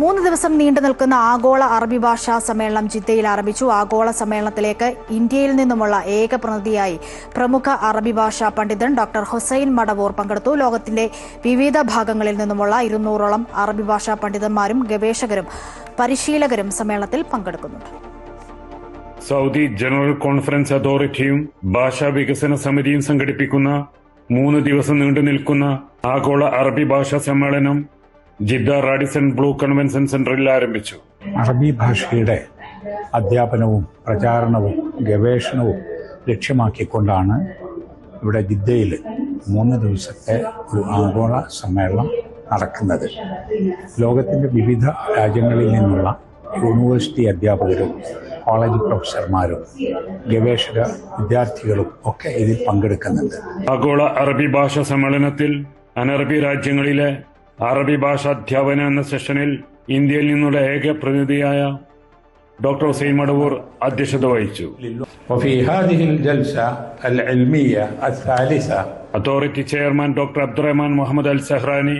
മൂന്ന് ദിവസം നീണ്ടു നിൽക്കുന്ന ആഗോള അറബി ഭാഷാ സമ്മേളനം ജിദ്ദയിൽ ആരംഭിച്ചു. ആഗോള സമ്മേളനത്തിലേക്ക് ഇന്ത്യയിൽ നിന്നുമുള്ള ഏക പ്രതിനിധിയായി പ്രമുഖ അറബി ഭാഷാ പണ്ഡിതൻ ഡോക്ടർ ഹുസൈൻ മടവൂർ പങ്കെടുത്തു. ലോകത്തിന്റെ വിവിധ ഭാഗങ്ങളിൽ നിന്നുമുള്ള ഇരുന്നൂറോളം അറബി ഭാഷാ പണ്ഡിതന്മാരും ഗവേഷകരും പരിശീലകരും സമ്മേളനത്തിൽ പങ്കെടുക്കുന്നുണ്ട്. സൗദി ജനറൽ കോൺഫറൻസ് അതോറിറ്റിയും ഭാഷാ വികസന സമിതിയും സംഘടിപ്പിക്കുന്ന മൂന്ന് ദിവസം നീണ്ടു നിൽക്കുന്ന ആഗോള അറബി ഭാഷാ സമ്മേളനം ജിദ്ദ റാഡിസൺ ബ്ലൂ കൺവെൻഷൻ സെന്ററിൽ ആരംഭിച്ചു. അറബി ഭാഷയുടെ അധ്യാപനവും പ്രചാരണവും ഗവേഷണവും ലക്ഷ്യമാക്കിക്കൊണ്ടാണ് ഇവിടെ ജിദ്ദയിൽ മൂന്ന് ദിവസത്തെ ഒരു ആഗോള സമ്മേളനം നടക്കുന്നത്. ലോകത്തിന്റെ വിവിധ രാജ്യങ്ങളിൽ നിന്നുള്ള യൂണിവേഴ്സിറ്റി അധ്യാപകരും കോളേജ് പ്രൊഫസർമാരും ഗവേഷക വിദ്യാർത്ഥികളും ഒക്കെ ഇതിൽ പങ്കെടുക്കുന്നുണ്ട്. ആഗോള അറബി ഭാഷാ സമ്മേളനത്തിൽ അനറബി രാജ്യങ്ങളിലെ അറബി ഭാഷ അധ്യാപന എന്ന സെഷനിൽ ഇന്ത്യയിൽ നിന്നുള്ള ഏക പ്രതിനിധിയായ ഡോക്ടർ ഹുസൈൻ മടവൂർ അധ്യക്ഷത വഹിച്ചു. Authority chairman doctor Abdulrahman Mohammed Al Zahrani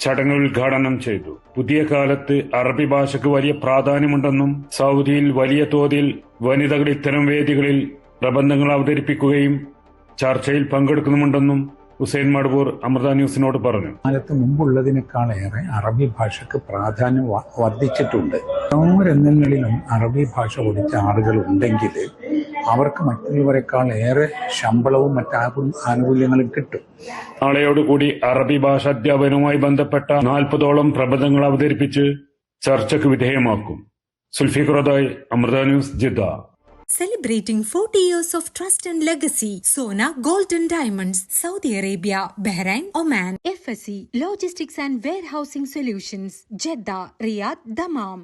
ചടങ്ങ് ഉദ്ഘാടനം ചെയ്തു. പുതിയ കാലത്ത് അറബി ഭാഷയ്ക്ക് വലിയ പ്രാധാന്യമുണ്ടെന്നും സൗദിയിൽ വലിയ തോതിൽ വനിതകൾ ഇത്തരം വേദികളിൽ പ്രബന്ധങ്ങൾ അവതരിപ്പിക്കുകയും ചർച്ചയിൽ പങ്കെടുക്കുന്നുമുണ്ടെന്നും ഹുസൈൻ മടവൂർ അമൃത ന്യൂസിനോട് പറഞ്ഞു. കാലത്ത് മുമ്പുള്ളതിനേക്കാളേറെ അറബി ഭാഷയ്ക്ക് പ്രാധാന്യം വർദ്ധിച്ചിട്ടുണ്ട്. രംഗങ്ങളിലും അറബി ഭാഷ പഠിച്ച ആളുകൾ ഉണ്ടെങ്കിൽ അവർക്ക് മറ്റുള്ളവരെക്കാൾ ഏറെ ശമ്പളവും മറ്റു ആനുകൂല്യങ്ങളും കിട്ടും. നാളെയോടുകൂടി അറബി ഭാഷ അധ്യാപനവുമായി ബന്ധപ്പെട്ട നാൽപ്പതോളം പ്രബന്ധങ്ങൾ അവതരിപ്പിച്ച് ചർച്ചയ്ക്ക് വിധേയമാക്കും. സുൽഫിഖുറദായ് Amrita news Jeddah. Celebrating 40 years of trust and legacy, Sona Golden Diamonds, Saudi Arabia, Bahrain, Oman, FSC, Logistics and Warehousing Solutions, Jeddah, Riyadh, Dammam.